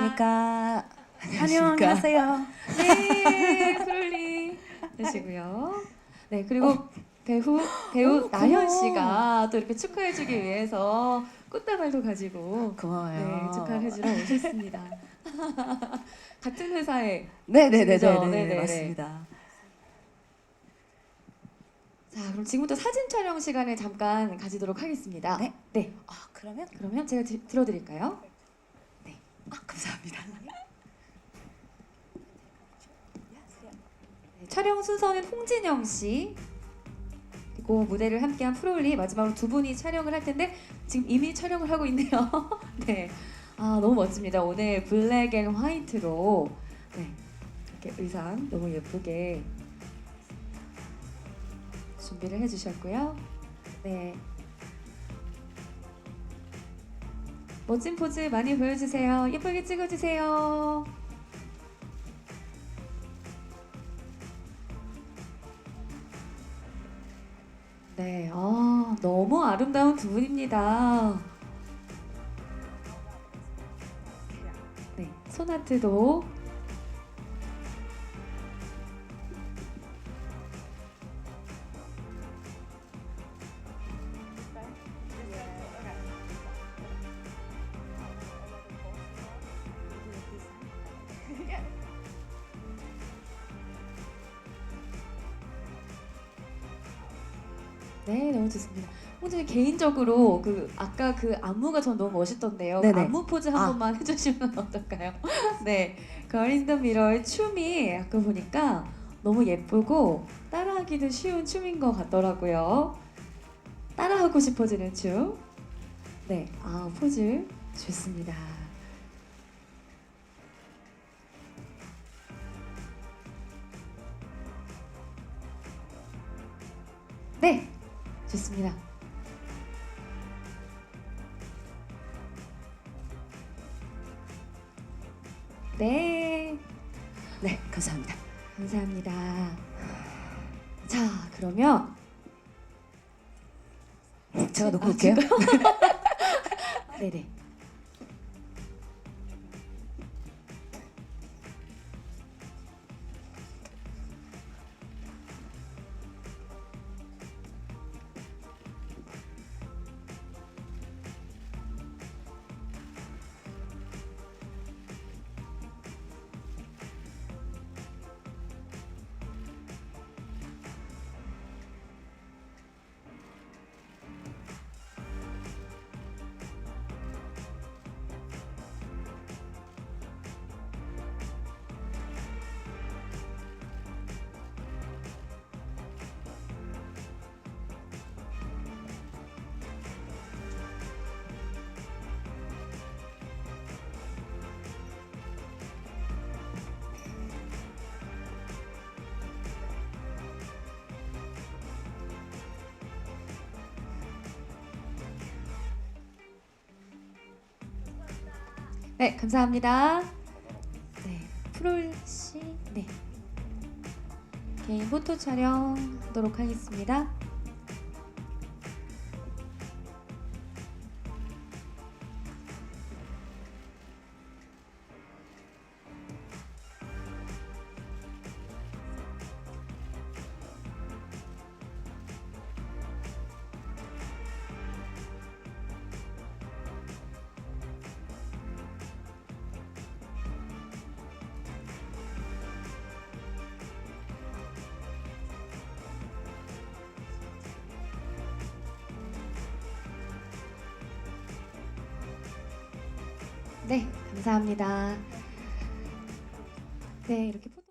안녕하십니까. 안녕하세요. 네, 프롤리 되시고요. 네, 그리고 배우 배우 어머, 나현 고마워. 씨가 또 이렇게 축하해주기 위해서 꽃다발도 가지고 고마워요. 네, 축하를 해주러 오셨습니다. 같은 회사에 네네네네 그죠? 네, 네네 네. 맞습니다. 자 그럼 지금부터 사진 촬영 시간을 잠깐 가지도록 하겠습니다. 네. 네. 아 그러면 그러면 제가 드, 들어드릴까요? 아 감사합니다. 네, 촬영 순서는 홍진영 씨 그리고 무대를 함께한 프롤리 마지막으로 두 분이 촬영을 할 텐데 지금 이미 촬영을 하고 있네요. 네, 아 너무 멋집니다. 오늘 블랙 앤 화이트로 네 이렇게 의상 너무 예쁘게 준비를 해주셨고요. 네. 멋진 포즈 많이 보여주세요. 예쁘게 찍어주세요. 네, 아, 너무 아름다운 두 분입니다. 네, 소나트도 네, 너무 좋습니다. 홍준이 개인적으로 그 아까 그 안무가 전 너무 멋있던데요. 그 네네. 안무 포즈 한 아. 번만 해주시면 어떨까요? 네, 걸린더 미러의 춤이 아까 보니까 너무 예쁘고 따라하기도 쉬운 춤인 것 같더라고요. 따라하고 싶어지는 춤. 네, 아 포즈 좋습니다. 네, 좋습니다. 네, 네 감사합니다. 감사합니다. 자, 그러면 제가 놓고 아, 올게요. 네네. 네, 감사합니다. 네, 프롤 씨, 네. 개인 포토 촬영하도록 하겠습니다. 네, 감사합니다. 네, 이렇게 포토.